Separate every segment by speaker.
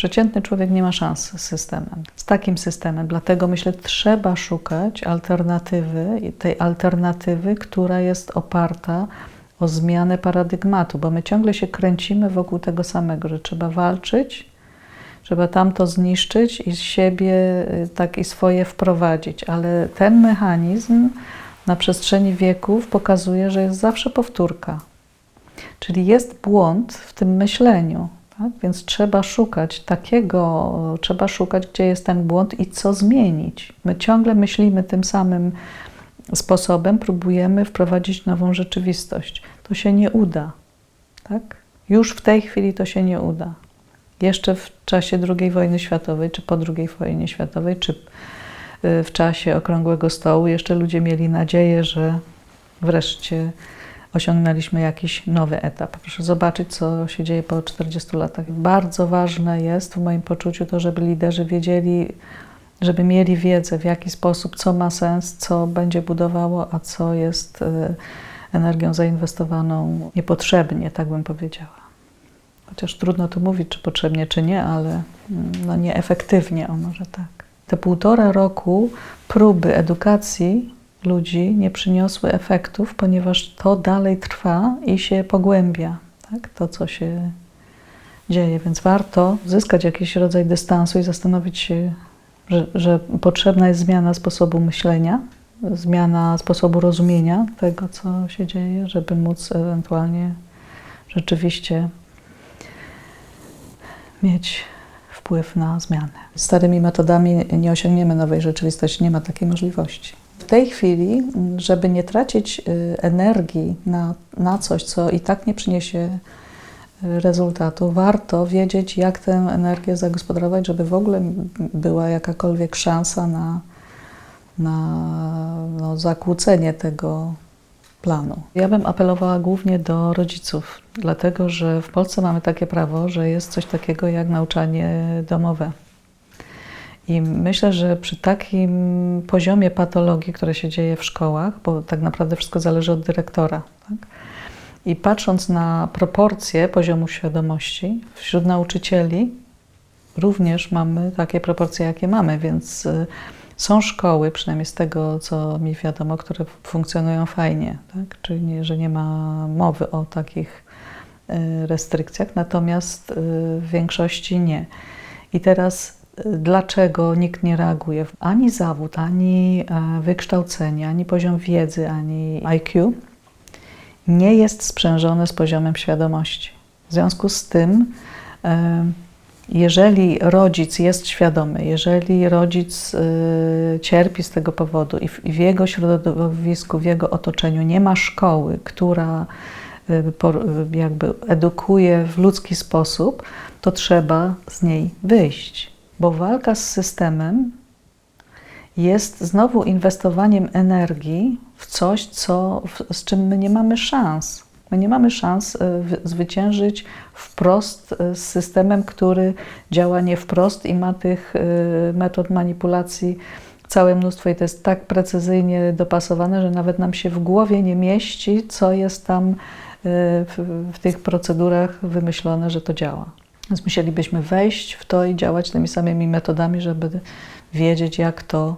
Speaker 1: Przeciętny człowiek nie ma szans z systemem, z takim systemem. Dlatego myślę, trzeba szukać alternatywy, tej alternatywy, która jest oparta o zmianę paradygmatu, bo my ciągle się kręcimy wokół tego samego, że trzeba walczyć, trzeba tamto zniszczyć i siebie y, tak i swoje wprowadzić, ale ten mechanizm na przestrzeni wieków pokazuje, że jest zawsze powtórka. Czyli jest błąd w tym myśleniu, tak? więc trzeba szukać takiego, trzeba szukać, gdzie jest ten błąd i co zmienić. My ciągle myślimy tym samym sposobem, próbujemy wprowadzić nową rzeczywistość. To się nie uda. Tak? Już w tej chwili to się nie uda. Jeszcze w czasie II wojny światowej, czy po II wojnie światowej, czy y, w czasie okrągłego stołu, jeszcze ludzie mieli nadzieję, że wreszcie osiągnęliśmy jakiś nowy etap. Proszę zobaczyć, co się dzieje po 40 latach. Bardzo ważne jest w moim poczuciu to, żeby liderzy wiedzieli, żeby mieli wiedzę, w jaki sposób, co ma sens, co będzie budowało, a co jest y, energią zainwestowaną niepotrzebnie, tak bym powiedziała. Chociaż trudno tu mówić, czy potrzebnie, czy nie, ale mm, no nieefektywnie, o może tak. Te półtora roku próby edukacji ludzi nie przyniosły efektów, ponieważ to dalej trwa i się pogłębia, tak? to co się dzieje. Więc warto zyskać jakiś rodzaj dystansu i zastanowić się, że, że potrzebna jest zmiana sposobu myślenia, zmiana sposobu rozumienia tego, co się dzieje, żeby móc ewentualnie rzeczywiście mieć wpływ na zmianę. Starymi metodami nie osiągniemy nowej rzeczywistości, nie ma takiej możliwości. Tej chwili, żeby nie tracić y, energii na, na coś, co i tak nie przyniesie y, rezultatu, warto wiedzieć, jak tę energię zagospodarować, żeby w ogóle była jakakolwiek szansa na, na no, zakłócenie tego planu. Ja bym apelowała głównie do rodziców, dlatego że w Polsce mamy takie prawo, że jest coś takiego jak nauczanie domowe. I myślę, że przy takim poziomie patologii, które się dzieje w szkołach, bo tak naprawdę wszystko zależy od dyrektora, tak? i patrząc na proporcje poziomu świadomości wśród nauczycieli, również mamy takie proporcje, jakie mamy, więc y, są szkoły, przynajmniej z tego, co mi wiadomo, które funkcjonują fajnie, tak? czyli że nie ma mowy o takich y, restrykcjach, natomiast y, w większości nie. I teraz dlaczego nikt nie reaguje? Ani zawód, ani e, wykształcenie, ani poziom wiedzy, ani IQ nie jest sprzężone z poziomem świadomości. W związku z tym, jeżeli rodzic jest świadomy, jeżeli rodzic y, cierpi z tego powodu i w, jego środowisku, w jego otoczeniu nie ma szkoły, która jakby edukuje w ludzki sposób, to trzeba z niej wyjść. Bo walka z systemem jest znowu inwestowaniem energii w coś, co, w, z czym my nie mamy szans. My nie mamy szans e, zwyciężyć wprost e, z systemem, który działa nie wprost i ma tych e, metod manipulacji całe mnóstwo i to jest tak precyzyjnie dopasowane, że nawet nam się w głowie nie mieści, co jest tam w, w tych procedurach wymyślone, że to działa. Więc musielibyśmy wejść w to i działać tymi samymi metodami, żeby wiedzieć, jak to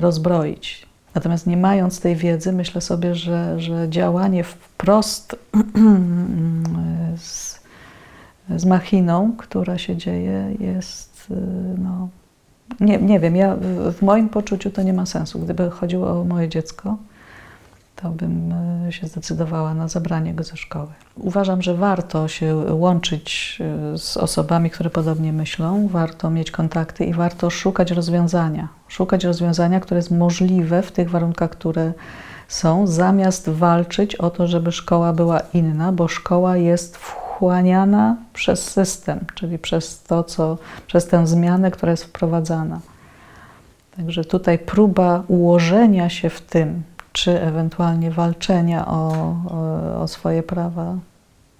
Speaker 1: rozbroić. Natomiast nie mając tej wiedzy, myślę sobie, że, że działanie wprost z, z machiną, która się dzieje, jest, y, no, nie, nie wiem, ja w, w moim poczuciu to nie ma sensu. Gdyby chodziło o moje dziecko, to bym e, się zdecydowała na zabranie go ze szkoły. Uważam, że warto się łączyć e, z osobami, które podobnie myślą, warto mieć kontakty i warto szukać rozwiązania. Szukać rozwiązania, które jest możliwe w tych warunkach, które są, zamiast walczyć o to, żeby szkoła była inna, bo szkoła jest wchłaniana przez system, czyli przez to, co, przez tę zmianę, która jest wprowadzana. Także tutaj próba ułożenia się w tym, czy ewentualnie walczenia o, o, swoje prawa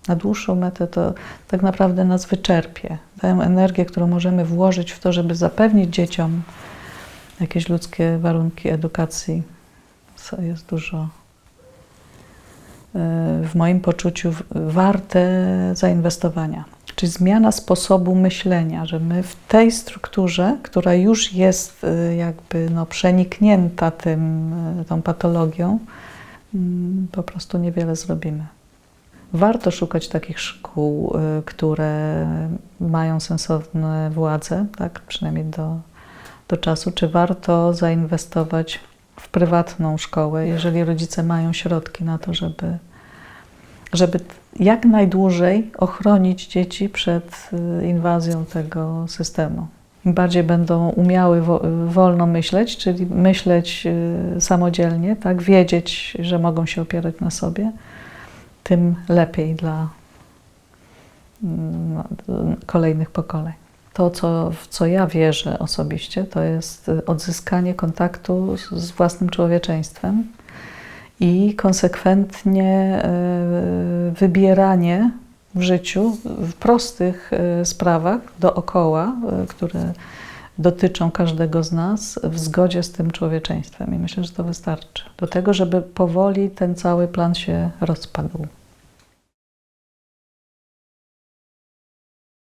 Speaker 1: na dłuższą metę, to tak naprawdę nas wyczerpie. Tę energię, którą możemy włożyć w to, żeby zapewnić dzieciom jakieś ludzkie warunki edukacji, jest dużo e, w moim poczuciu warte zainwestowania. Czyli zmiana sposobu myślenia, że my w tej strukturze, która już jest y, jakby no, przeniknięta tym, y, tą patologią, mm, po prostu niewiele zrobimy. Warto szukać takich szkół, y, które mają sensowne władze, tak, przynajmniej do, do czasu. Czy warto zainwestować w prywatną szkołę, jeżeli rodzice mają środki na to, żeby, żeby jak najdłużej ochronić dzieci przed y, inwazją tego systemu. Im bardziej będą umiały wo, wolno myśleć, czyli myśleć y, samodzielnie, tak, wiedzieć, że mogą się opierać na sobie, tym lepiej dla mm, no, kolejnych pokoleń. To, co, w co ja wierzę osobiście, to jest y, odzyskanie kontaktu z własnym człowieczeństwem i konsekwentnie y, wybieranie w życiu w prostych y, sprawach dookoła, y, które dotyczą każdego z nas, w zgodzie z tym człowieczeństwem. I myślę, że to wystarczy do tego, żeby powoli ten cały plan się rozpadł.